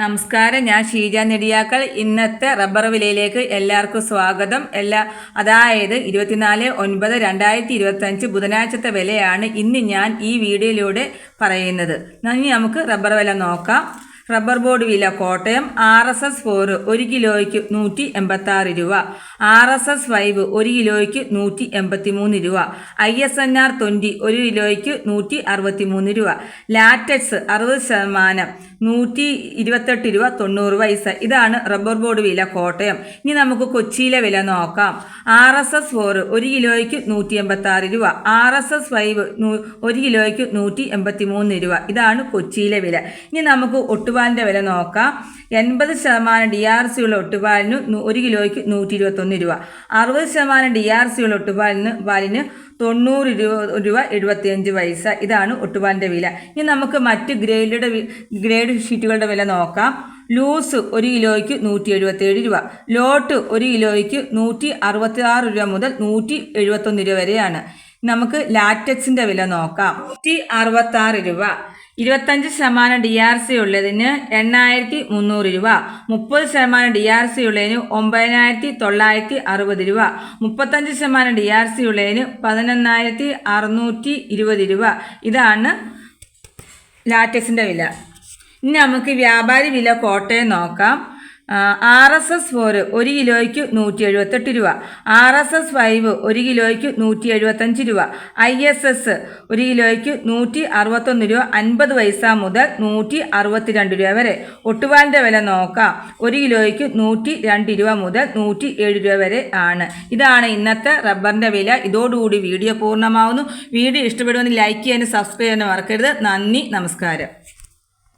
നമസ്കാരം ഞാൻ ഷീജ നെടിയാക്കൾ. ഇന്നത്തെ റബ്ബർ വിലയിലേക്ക് എല്ലാവർക്കും സ്വാഗതം. എല്ലാ അതായത് ഇരുപത്തിനാല് ഒൻപത് രണ്ടായിരത്തി ഇരുപത്തഞ്ച് ബുധനാഴ്ചത്തെ വിലയാണ് ഇന്ന് ഞാൻ ഈ വീഡിയോയിലൂടെ പറയുന്നത്. ഇനി നമുക്ക് റബ്ബർ വില നോക്കാം. റബ്ബർ ബോർഡ് വില Kottayam R S S four ഒരു കിലോയ്ക്ക് നൂറ്റി എൺപത്താറ് രൂപ. ആർ എസ് എസ് ഫൈവ് ഒരു കിലോയ്ക്ക് നൂറ്റി എൺപത്തി മൂന്ന് രൂപ. I S N R twenty ഒരു കിലോയ്ക്ക് നൂറ്റി അറുപത്തി മൂന്ന് രൂപ. ലാറ്റക്സ് അറുപത് ശതമാനം. നൂറ്റി ഇരുപത്തെട്ട് രൂപ തൊണ്ണൂറ് പൈസ. ഇതാണ് റബ്ബർ ബോർഡ് വില കോട്ടയം. ഇനി നമുക്ക് കൊച്ചിയിലെ വില നോക്കാം. ആർ എസ് എസ് ഫോർ ഒരു കിലോയ്ക്ക് നൂറ്റി എൺപത്തി ആറ് രൂപ. ആർ എസ് എസ് ഫൈവ് ഒരു കിലോയ്ക്ക് നൂറ്റി എൺപത്തി മൂന്ന് രൂപ. ഇതാണ് കൊച്ചിയിലെ വില. ഇനി നമുക്ക് ഒട്ടുപാലിന്റെ വില നോക്കാം. എൺപത് ശതമാനം ഡി ആർ സി ഉള്ള ഒട്ടുപാലിന് ഒരു കിലോയ്ക്ക് നൂറ്റി ഇരുപത്തൊന്ന് രൂപ. അറുപത് ശതമാനം ഡി ആർ സി ഉള്ള ഒട്ടുപാലിന് പാലിന് തൊണ്ണൂറ് രൂപ രൂപ എഴുപത്തിയഞ്ച് പൈസ. ഇതാണ് ഒട്ടുപാലിന്റെ വില. ഇനി നമുക്ക് മറ്റ് ഗ്രേഡ് ഗ്രേഡ് ഷീറ്റുകളുടെ വില നോക്കാം. ലൂസ് ഒരു കിലോയ്ക്ക് നൂറ്റി എഴുപത്തേഴ് രൂപ. ലോട്ട് ഒരു കിലോയ്ക്ക് നൂറ്റി അറുപത്തി ആറ് രൂപ മുതൽ നൂറ്റി എഴുപത്തൊന്ന് രൂപ വരെയാണ്. നമുക്ക് ലാറ്റക്സിന്റെ വില നോക്കാം. നൂറ്റി അറുപത്താറ് രൂപ. ഇരുപത്തഞ്ച് ശതമാനം ഡി ആർ സി ഉള്ളതിന് എണ്ണായിരത്തി മുന്നൂറ് രൂപ മുപ്പത് ശതമാനം ഡി ആർ സി ഉള്ളതിന് ഒമ്പതിനായിരത്തി തൊള്ളായിരത്തി അറുപത് രൂപ മുപ്പത്തഞ്ച് ശതമാനം ഡി ആർ സി ഉള്ളതിന് പതിനൊന്നായിരത്തി അറുന്നൂറ്റി ഇരുപത് രൂപ. ഇതാണ് ലാറ്റക്സിന്റെ വില. ഇനി നമുക്ക് വ്യാപാരി വില കോട്ടയം നോക്കാം. ആർ എസ് എസ് ഫോർ ഒരു കിലോയ്ക്ക് നൂറ്റി എഴുപത്തെട്ട് രൂപ. ആർ എസ് എസ് ഫൈവ് ഒരു കിലോയ്ക്ക് നൂറ്റി എഴുപത്തഞ്ച് രൂപ. ഐ എസ് എസ് ഒരു കിലോയ്ക്ക് നൂറ്റി അറുപത്തൊന്ന് രൂപ. അൻപത് പൈസ മുതൽ നൂറ്റി അറുപത്തിരണ്ട് രൂപ വരെ. ഒട്ടുപാലിന്റെ വില നോക്കാം. ഒരു കിലോയ്ക്ക് നൂറ്റി രണ്ട് രൂപ മുതൽ നൂറ്റി ഏഴ് രൂപ വരെ ആണ്. ഇതാണ് ഇന്നത്തെ റബ്ബറിന്റെ വില. ഇതോടുകൂടി വീഡിയോ പൂർണമാവുന്നു. വീഡിയോ ഇഷ്ടപ്പെടുമെന്ന് ലൈക്ക് ചെയ്യാനും സബ്സ്ക്രൈബ് ചെയ്യാനും മറക്കരുത്. നന്ദി നമസ്കാരം.